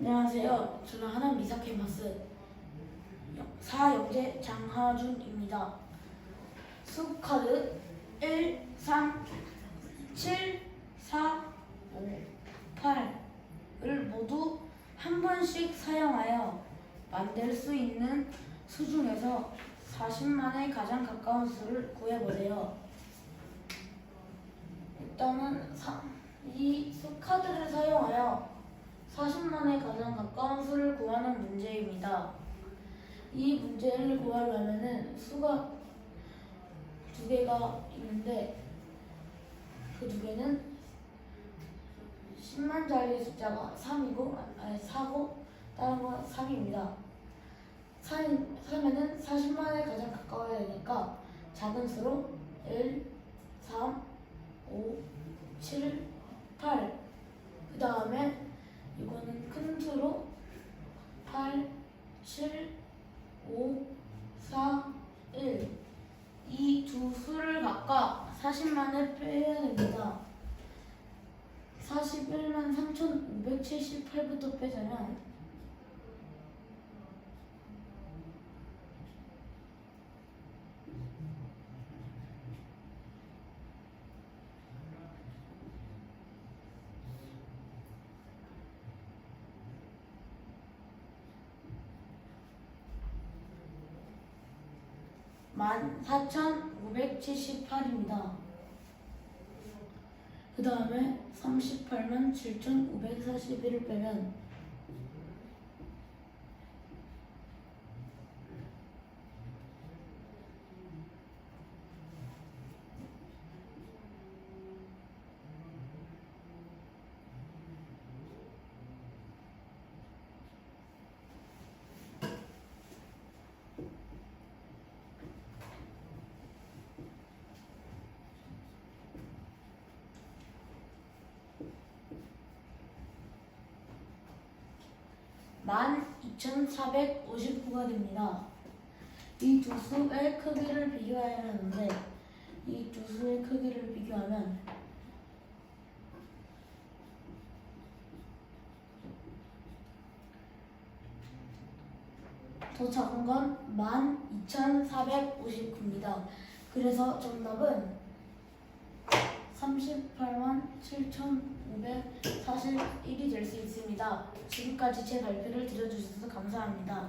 안녕하세요. 저는 하남 미사케마스 4영재 장하준입니다. 수카드 1, 3, 7, 4, 5, 8을 모두 한 번씩 사용하여 만들 수 있는 수 중에서 40만에 가장 가까운 수를 구해보세요. 일단은 사, 이 수카드를 사용하여 40만에 가장 가까운 수를 구하는 문제입니다. 이 문제를 구하려면은 수가 두 개가 있는데 그 두 개는 10만짜리 숫자가 3이고 아니 4고 다른 건 3입니다. 3, 3에는 40만에 가장 가까워야 되니까 작은 수로 1, 3, 5, 7, 8. 그 다음에 수로 8, 7, 5, 4, 1. 이 두 수를 각각 40만을 빼야 됩니다. 41만 3,578부터 빼자면 만 4,578입니다. 그 다음에 38만 7,541을 빼면 만 2,459가 됩니다. 이 두 수의 크기를 비교해야 하는데 이 두 수의 크기를 비교하면 더 작은 건 12,459입니다. 그래서 정답은 38만 7,541이 될 수 있습니다. 지금까지 제 발표를 들어주셔서 감사합니다.